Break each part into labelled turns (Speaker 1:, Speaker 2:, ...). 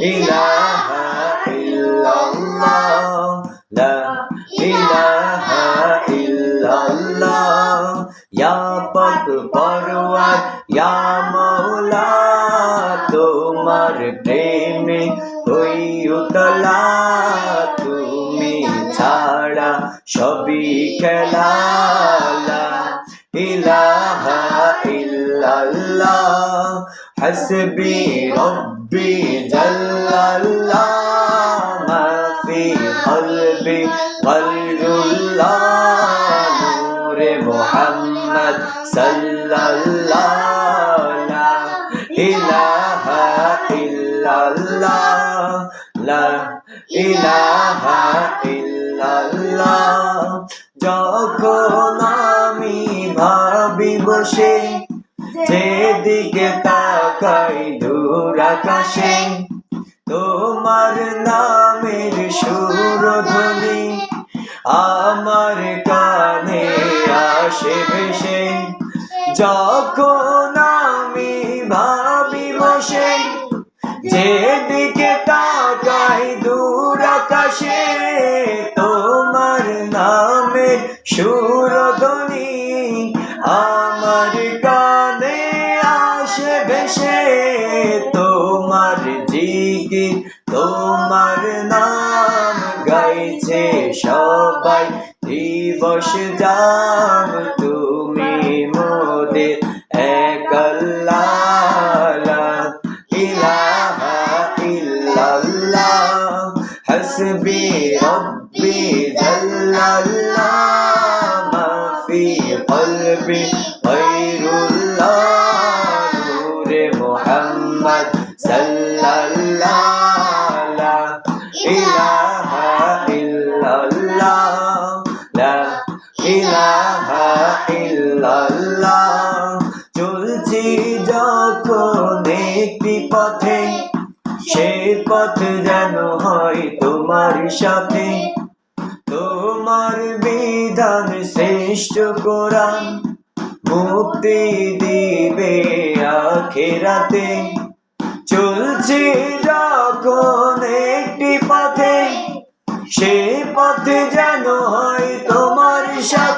Speaker 1: ilaha illallah la ilaha illallah ya pak parwat ya maula তোমার প্রেমে হই উতলা তুমি ছাড়া সবই খেলা ইলাহা ইল্লাল্লাহ, হাসবি রব্বি জাল্লাল্লাহ মা ফি কলবি গয়রুল্লাহ নূরে মুহাম্মদ সাল্লাল্লাহ লা ইলাহা ইল্লাল্লাহ, লা ইলাহা ইল্লাল্লাহ, যখন আমি ভাবি বসে যেদিকে তাকাই দূর আকাশে, তোমার নামের সুরধ্বনি আমার কানে আসে ভেসে। যখন আমি ভাবি বসে যেদিকে তাকাই দূর আকাশে, তোমার নামের সুরধ্বনি ভেসে তোমার জিগি তোমার নাম গাইছে সবাই। দিবস জাম তুমি মোদের এক আল্লাহ ইলাহা ইল্লাল্লাহ, হাসবি রব্বি মা ফি কলবি ইলাহা ইল্লাল্লাহ লা ইলাহা ইল্লাল্লাহ চলছি যখন একটি পথে, সে পথ যেন হয় তোমার সাথে। তোমার বিধান শ্রেষ্ঠ কোরআন, মুক্তি দিবে আখেরাতে। চলছে যখন সে পথে যেন হয় তোমার সাথে।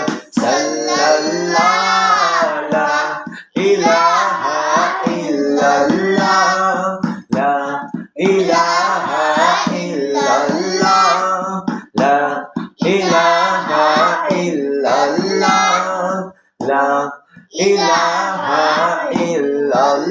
Speaker 1: ইলাহা ইল্লাল্লাহ।